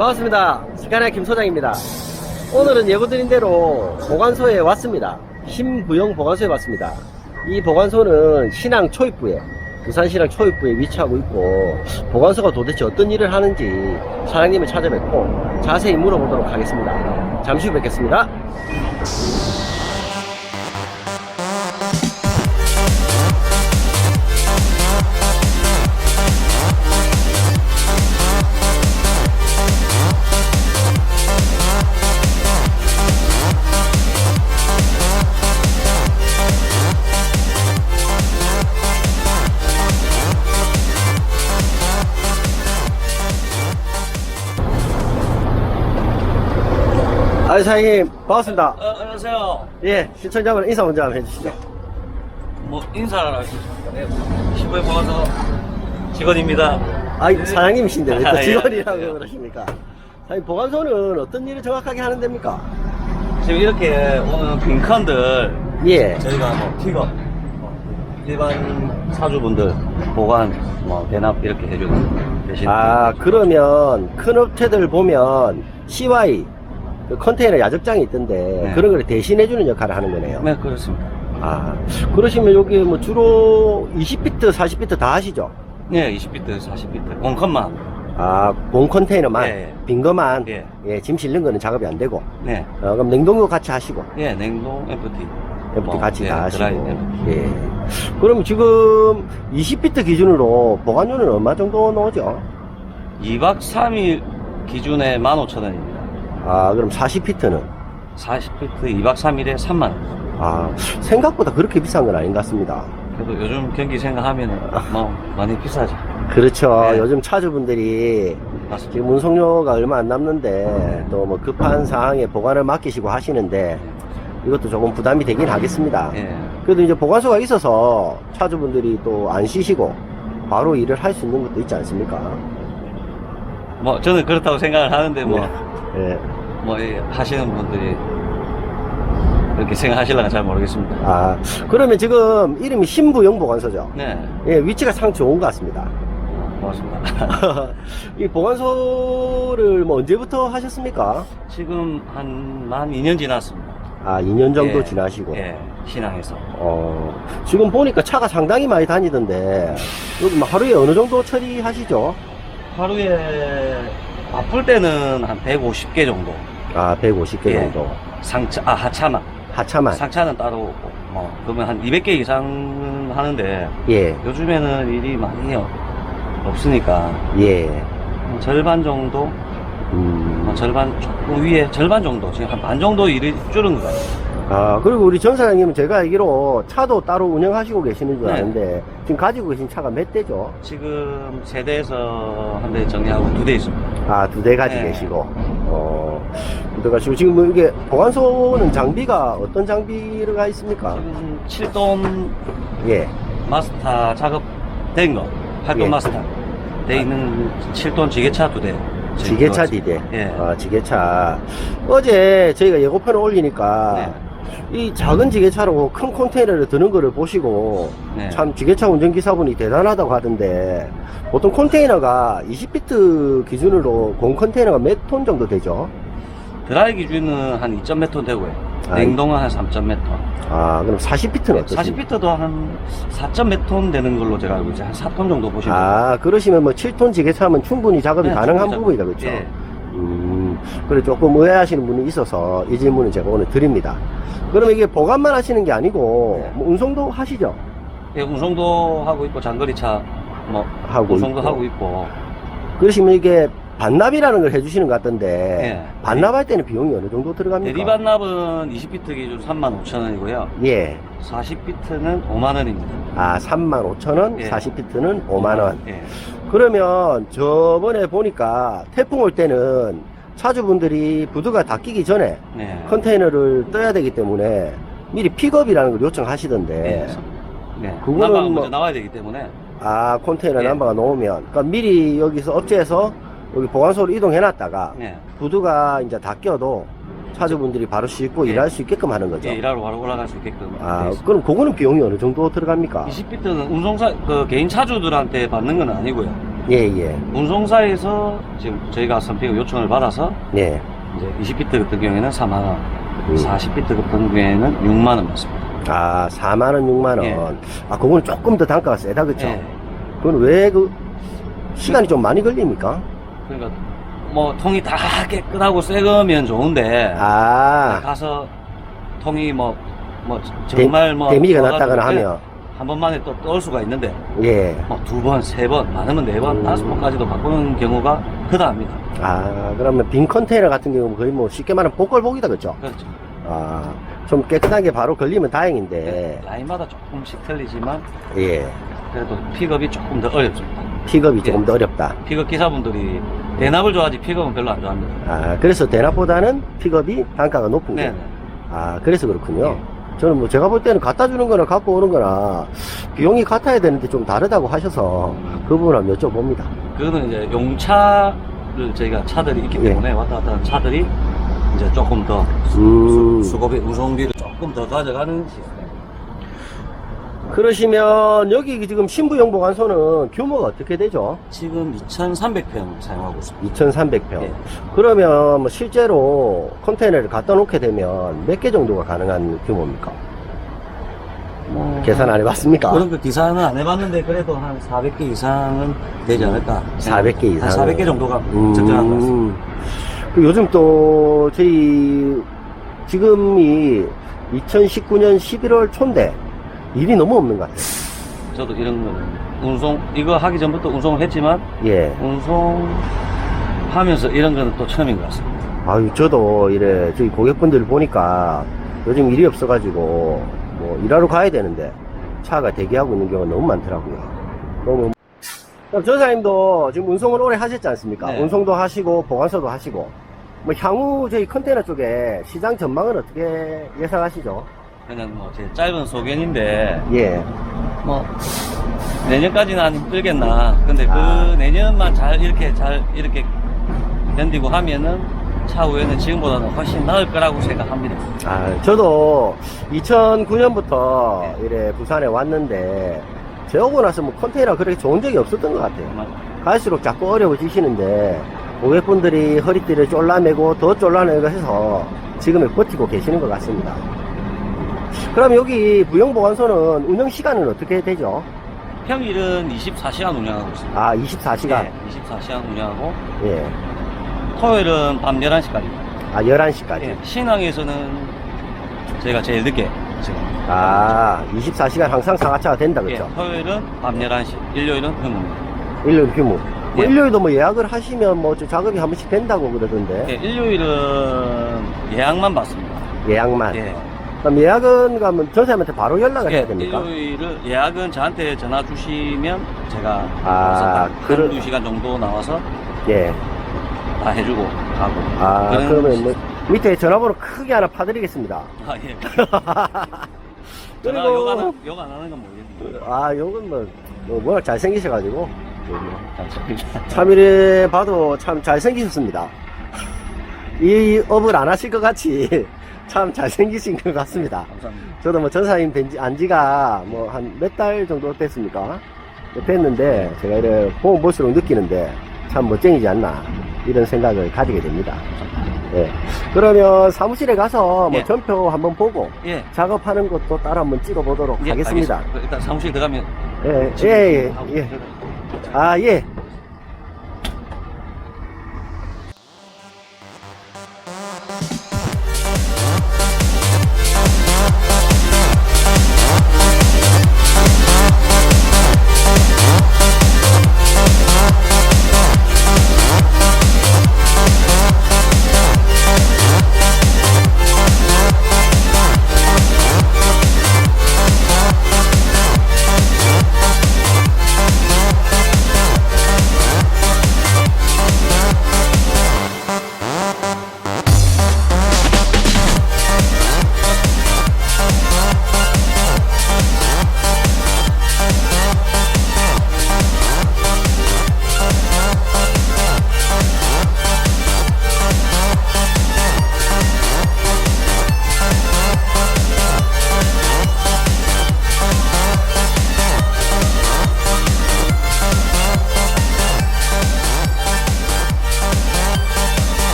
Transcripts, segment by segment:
반갑습니다. 스카이나 김 소장입니다. 오늘은 예고드린 대로 보관소에 왔습니다. 신부영 보관소에 왔습니다. 이 보관소는 신항 초입부에 부산시랑 초입부에 위치하고 있고 보관소가 도대체 어떤 일을 하는지 사장님을 찾아뵙고 자세히 물어보도록 하겠습니다. 잠시 후 뵙겠습니다. 아, 사장님 반갑습니다. 어, 안녕하세요. 예, 시청자분 인사 먼저 한번 해주시죠. 뭐 인사를 하시죠. 네, 시부에 보아서 직원입니다. 아, 사장님이신데 왜또 아, 예. 직원이라고 그러십니까? 사장님 보관소는 어떤 일을 정확하게 하는 데입니까? 지금 이렇게 오는 빈칸들 예. 저희가 뭐 픽업, 뭐 일반 사주분들 보관, 뭐 대납 이렇게 해주는 대신 아 그러면 큰 업체들 보면 CY 그 컨테이너 야적장이 있던데 네. 그런 걸 대신해주는 역할을 하는 거네요. 네 그렇습니다. 아 그러시면 여기 뭐 주로 20비트, 40비트 다 하시죠? 네 20비트, 40비트 공컷만 아 본 컨테이너만 예. 빈 거만 예. 예, 짐 실는 거는 작업이 안 되고 네, 어, 그럼 냉동도 같이 하시고 예 냉동 FT FT 뭐, 같이 예, 다 드라이 하시고 FT. 예. 그럼 지금 20비트 기준으로 보관료는 얼마 정도 나오죠? 2박 3일 기준에 15,000원입니다. 아 그럼 40비트는 40비트 2박 3일에 3만 원. 아 생각보다 그렇게 비싼 건 아닌 것 같습니다. 그래도 요즘 경기 생각하면 뭐 많이 비싸죠. 그렇죠. 네. 요즘 차주분들이 맞습니다. 지금 운송료가 얼마 안 남는데 또 뭐 급한 상황에 보관을 맡기시고 하시는데 이것도 조금 부담이 되긴 하겠습니다. 예. 그래도 이제 보관소가 있어서 차주분들이 또 안 쉬시고 바로 일을 할 수 있는 것도 있지 않습니까? 뭐 저는 그렇다고 생각을 하는데 뭐 예. 뭐 이 하시는 분들이 그렇게 생각하실려나 잘 모르겠습니다. 아 그러면 지금 이름이 신부영 보관소죠. 네, 예, 위치가 상 좋은 것 같습니다. 고맙습니다. 이 보관소를 뭐 언제부터 하셨습니까? 지금 한 만 2년 지났습니다. 아, 2년 정도 예. 지나시고. 예, 신앙에서. 어, 지금 보니까 차가 상당히 많이 다니던데, 여기 뭐 하루에 어느 정도 처리하시죠? 하루에 바쁠 때는 한 150개 정도. 아, 150개 예. 정도. 상차, 아, 하차만. 하차만. 상차는 따로 오고, 뭐, 그러면 한 200개 이상 하는데, 예, 요즘에는 일이 많이 없- 없으니까, 예. 한 절반 정도, 음. 뭐 절반 조금 위에 절반 정도, 지금 한 반 정도 일이 줄은 것 같아요. 아, 그리고 우리 전 사장님은 제가 알기로 차도 따로 운영하시고 계시는 줄 네. 아는데, 지금 가지고 계신 차가 몇 대죠? 지금 세 대에서 한 대 정리하고 두 대 있습니다. 아, 두 대 가지고 네. 계시고. 어, 그래가지고 지금 뭐 이게 보관소는 장비가 어떤 장비가 있습니까? 지금 7톤 예. 마스터 작업된 거, 8톤 예. 마스터 돼 있는 7톤 지게차 두 대. 지금 지게차 들어왔습니다. 디대. 예. 아, 지게차. 어제 저희가 예고편을 올리니까 네. 이 작은 지게차로 큰 컨테이너를 드는 거를 보시고 네. 참 지게차 운전기사분이 대단하다고 하던데 보통 컨테이너가 20피트 기준으로 공 컨테이너가 몇 톤 정도 되죠? 드라이 기준은 한 2점 몇톤 되고요. 아, 냉동은 한 3점 몇 톤. 아, 그럼 40피트는 어떠십니까? 40피트도 한 4점 몇톤 되는 걸로 제가 알고 있어요. 한 4톤 정도 보시면 아, 그러시면 뭐 7톤 지게차면 충분히 작업이 네, 가능한 충분히 부분이다, 작업. 그렇죠? 예. 음, 그래 조금 의아하시는 분이 있어서 이 질문을 제가 오늘 드립니다. 그러면 이게 보관만 하시는 게 아니고 네. 뭐 운송도 하시죠? 예, 운송도 하고 있고 장거리 차 뭐 하고 운송도 있고. 하고 있고 그러시면 이게 반납이라는 걸 해주시는 것 같던데 예. 반납할 때는 비용이 어느 정도 들어갑니까? 대리 반납은 20피트 기준 35,000원이고요. 예. 40피트는 5만 원입니다. 아, 3만 5천 원, 예. 40피트는 5만 원. 예. 그러면 저번에 보니까 태풍 올 때는 차주분들이 부두가 닫히기 전에 네. 컨테이너를 떠야 되기 때문에 미리 픽업이라는 걸 요청하시던데 네. 네. 그거는 난방은 뭐- 먼저 나와야 되기 때문에 아 컨테이너 예. 남바가 놓으면 그러니까 미리 여기서 업체에서 여기 보관소로 이동해 놨다가 네. 부두가 이제 닫혀도 차주분들이 바로 싣고 예. 일할 수 있게끔 하는 거죠. 예, 일하러 바로 올라갈 수 있게끔. 아. 그럼 그거는 비용이 어느 정도 들어갑니까? 20피트는 운송사 그 개인 차주들한테 받는 건 아니고요. 예, 예. 운송사에서 지금 저희가 선픽 요청을 받아서 예. 이제 20비트 같은 경우에는 4만 원, 음. 40비트 같은 경우에는 6만 원 받습니다. 아, 4만 원, 6만 원. 예. 아, 그거는 조금 더 단가가 세다, 그쵸? 예. 그건 왜 그, 시간이 좀 많이 걸립니까? 그러니까 뭐 통이 다 깨끗하고 새 거면 좋은데 아, 가서 통이 뭐, 뭐 정말 뭐 데미지가 와가지고 났다거나 그냥 하면, 한 번만에 또 떠올 수가 있는데 예. 뭐두 번, 세 번, 많으면 네 번, 음. 다섯 번까지도 바꾸는 경우가 흔합니다. 아, 그러면 빈 컨테이너 같은 경우는 거의 뭐 쉽게 말하면 복걸복이다, 그쵸? 그렇죠. 아, 좀 깨끗하게 바로 걸리면 다행인데, 네, 라인마다 조금씩 틀리지만 예. 그래도 픽업이 조금 더 어렵습니다. 픽업이 조금 예. 더 어렵다. 픽업 기사분들이 대납을 좋아하지 픽업은 별로 안 좋아합니다. 아, 그래서 대납보다는 픽업이 단가가 높은 게. 네. 네. 아, 그래서 그렇군요. 저는 뭐 제가 볼 때는 갖다 주는 거나 갖고 오는 거나 비용이 같아야 되는데 좀 다르다고 하셔서 그 부분 한번 여쭤봅니다. 그거는 이제 용차를 저희가 차들이 있기 예. 때문에 왔다 갔다 하는 차들이 이제 조금 더 음. 수, 수고비, 운송비를 조금 더 가져가는. 그러시면 여기 지금 신부용 보관소는 규모가 어떻게 되죠? 지금 2,300평 사용하고 있습니다. 2,300평. 예. 그러면 뭐 실제로 컨테이너를 갖다 놓게 되면 몇 개 정도가 가능한 규모입니까? 뭐 계산 안 해봤습니까? 그런 거 기사는 안 해봤는데 그래도 한 400개 이상은 되지 않을까. 400개 이상. 한 400개 정도가 음. 적정한 것 같습니다. 그 요즘 또 저희 지금이 2019년 11월 초인데 일이 너무 없는 것 같아요. 저도 이런 거는 운송 이거 하기 전부터 운송을 했지만 예. 운송하면서 이런 거는 또 처음인 것 같습니다. 아유, 저도 이래 저희 고객분들 보니까 요즘 일이 없어가지고 뭐 일하러 가야 되는데 차가 대기하고 있는 경우가 너무 많더라고요. 너무. 그럼 전사님도 지금 운송을 오래 하셨지 않습니까? 네. 운송도 하시고 보관소도 하시고 뭐 향후 저희 컨테이너 쪽에 시장 전망은 어떻게 예상하시죠? 그냥 뭐 제 짧은 소견인데 예. 뭐 내년까지는 안 힘들겠나. 근데 그 아. 내년만 잘 이렇게 잘 이렇게 견디고 하면은 차후에는 지금보다는 훨씬 나을 거라고 생각합니다. 아, 저도 2009년부터 네. 이래 부산에 왔는데, 제 오고 나서 뭐 컨테이너 그렇게 좋은 적이 없었던 것 같아요. 정말 갈수록 자꾸 어려워지시는데, 고객분들이 허리띠를 쫄라매고 더 쫄라매고 해서 지금에 버티고 계시는 것 같습니다. 그럼 여기 부영보관소는 운영 시간은 어떻게 되죠? 평일은 24시간 운영하고 있습니다. 아, 24시간? 네, 24시간 운영하고 예. 토요일은 밤 11시까지. 아, 11시까지? 예, 신항에서는 저희가 제일 늦게 지금. 아, 24시간 항상 상하차가 된다, 예, 그렇죠? 토요일은 밤 11시, 일요일은 휴무입니다. 일요일 규모. 뭐 예. 일요일도 뭐 예약을 하시면 뭐저 작업이 한 번씩 된다고 그러던데. 예, 일요일은 예약만 받습니다. 예약만. 예. 그럼 예약은 가면 전사님한테 바로 연락을 해야 예, 됩니까? 일요일을 예약은 저한테 전화 주시면 제가 아, 그러- 한두 시간 정도 나와서 예. 다 해주고 가고. 아, 그런 그러면 뭐 밑에 전화번호 크게 하나 파드리겠습니다. 아, 예. 전화 그리고- 욕안 하- 욕안 하는 건 모르겠는데. 아, 요건 뭐, 뭐 워낙 잘생기셔가지고. 감사합니다. 참이래 봐도 참 잘생기셨습니다. 이 업을 안 하실 것 같이 참 잘생기신 것 같습니다. 감사합니다. 저도 뭐 전사님 된지, 안 지가 뭐 한 몇 달 정도 됐습니까? 됐는데 제가 이래 보면 볼수록 느끼는데 참 멋쟁이지 않나 이런 생각을 가지게 됩니다. 예. 그러면 사무실에 가서 뭐 예. 전표 한번 보고 예. 작업하는 것도 따라 한번 찍어 보도록 예, 하겠습니다. 알겠습니다. 일단 사무실 들어가면 예, 예, 예, 예. 아, 예.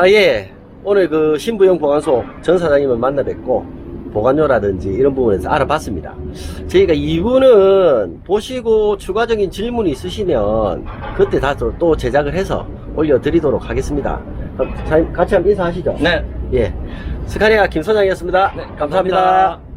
아, 예. 오늘 그 신부영 보관소 전 사장님을 만나 뵙고 보관료라든지 이런 부분에서 알아봤습니다. 저희가 2부는 보시고 추가적인 질문이 있으시면 그때 다또 제작을 해서 올려드리도록 하겠습니다. 그럼 사장님 같이 한번 인사하시죠. 네. 예. 스카리아 김 소장이었습니다. 네, 감사합니다. 감사합니다.